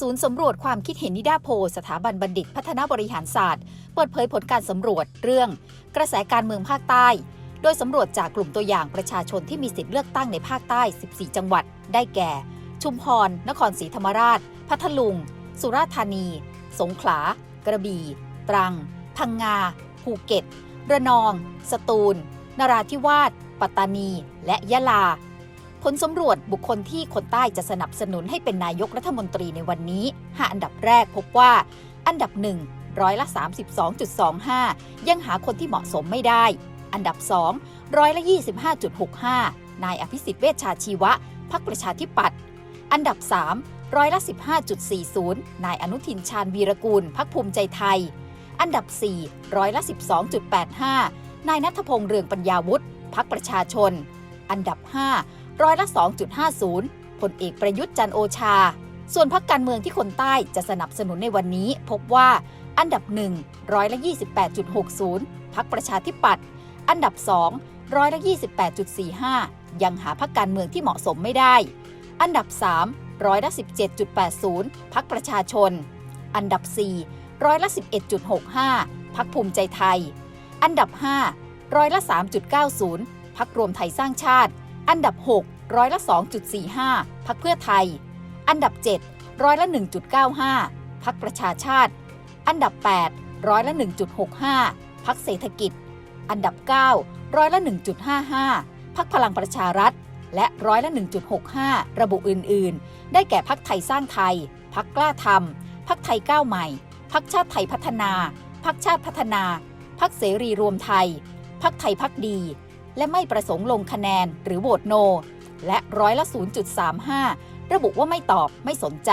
ศูนย์สำรวจความคิดเห็นนิดาโพสถาบันบัณฑิต พัฒนาบริหารศาสตร์ เปิดเผยผลการสำรวจเรื่อง กระแสการเมืองภาคใต้ โดยสำรวจจากกลุ่มตัวอย่างประชาชนที่มีสิทธิ์เลือกตั้งในภาคใต้ 14 จังหวัด ได้แก่ ชุมพร นครศรีธรรมราช พัทลุง สุราษฎร์ธานี สงขลา กระบี่ ตรัง พังงา ภูเก็ต ระนอง สตูล นราธิวาส ปัตตานี และยะลา ผลสำรวจบุคคลที่คนใต้จะสนับสนุนให้เป็นนายกรัฐมนตรีในวันนี้ห้าอันดับแรกพบว่า อันดับหนึ่งร้อยละ 32.25 ยังหาคนที่เหมาะสมไม่ได้ อันดับ 2 ร้อยละ 25.65 นายอภิสิทธิ์เวชชาชีวะ พักประชาธิปัตย์ อันดับ 3 ร้อยละ 15.40 นายอนุทินชาญวีรกูล พักภูมิใจไทย อันดับ 4 ร้อยละ 12.85 นายนัทพงษ์เรืองปัญญาวุฒิ พักประชาชน อันดับ 5 ร้อยละ 2.50พลเอกประยุทธ์จันโอชา ส่วนพักการเมืองที่คนใต้จะสนับสนุนในวันนี้ พบว่าอันดับ1ร้อยละ 28.60พักประชาธิปัตย์อันดับ2ร้อยละ 28.45 ยังหาพักการเมืองที่เหมาะสมไม่ได้ อันดับ3ร้อยละ 17.80พักประชาชน อันดับ4ร้อยละ 11.65พักภูมิใจไทย อันดับ5ร้อยละ 3.90พักรวมไทยสร้างชาติ อันดับ 6 ร้อยละ 2.45 พักเพื่อไทย อันดับ 7 ร้อยละ 1.95 พักประชาชาติ อันดับ 8 ร้อยละ 1.65 พักเศรษฐกิจ อันดับ 9 ร้อยละ 1.55 พักพลังประชารัฐ และร้อยละ 1.65 ระบุอื่น ๆ ได้แก่พักไทยสร้างไทย พักกล้าทำพักไทยก้าวใหม่ พักชาติไทยพัฒนา พักชาติพัฒนา พักเสรีรวมไทย พักไทยพักดี และไม่ประสงค์ลงคะแนนหรือโหวตโน และร้อยละ 0.35 ระบุว่าไม่ตอบไม่สนใจ